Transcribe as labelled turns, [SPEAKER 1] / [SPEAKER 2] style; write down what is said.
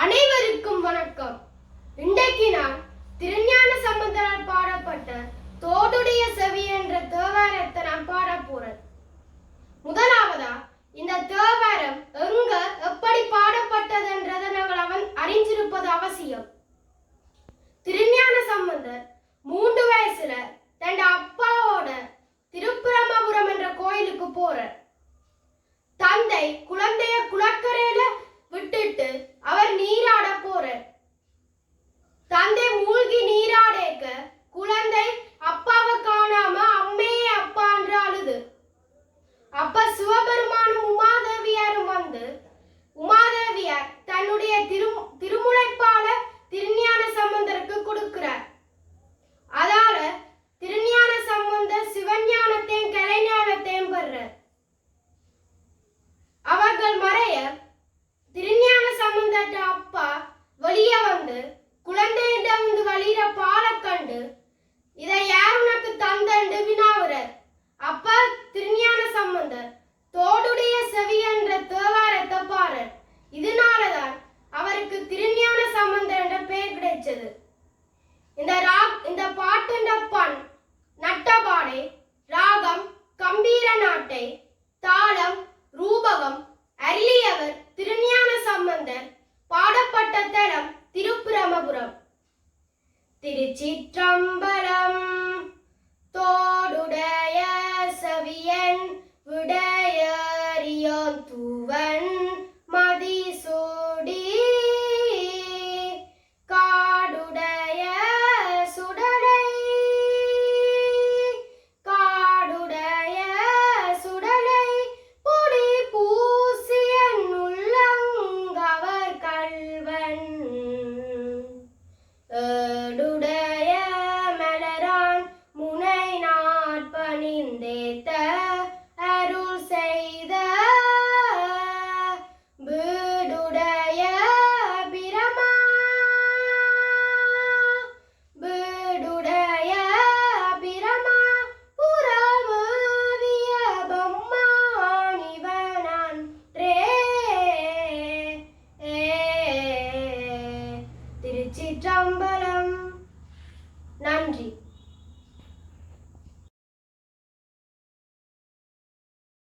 [SPEAKER 1] அனைவருக்கும் வணக்கம். இன்றைக்கு நான் திருஞான சம்பந்தரால் பாடப்பட்ட தோடுடைய செவி என்ற தேவாரத்தை நான் பாட போறேன். முதலாவதா இந்த தேவாரம் எங்க எப்படி பாடப்பட்டது என்றதை நாங்கள் அவன் அறிஞ்சிருப்பது அவசியம். திருஞான சம்பந்தர் மூன்று வயசுல தன் அப்பாவோட திருப்புரமபுரம் என்ற கோயிலுக்கு போற தந்தை குல இந்த ராக் இந்த பாட்டுண்ட பண் நட்டபாடை ராகம் கம்பீர நாட்டை தாளம் ரூபகம் அருளியவர் திருஞான சம்பந்தர் பாடப்பட்ட தடம் திருப்பிரமபுரம். திருச்சிற்றம்பலம் தோடுடைய சவியன் விட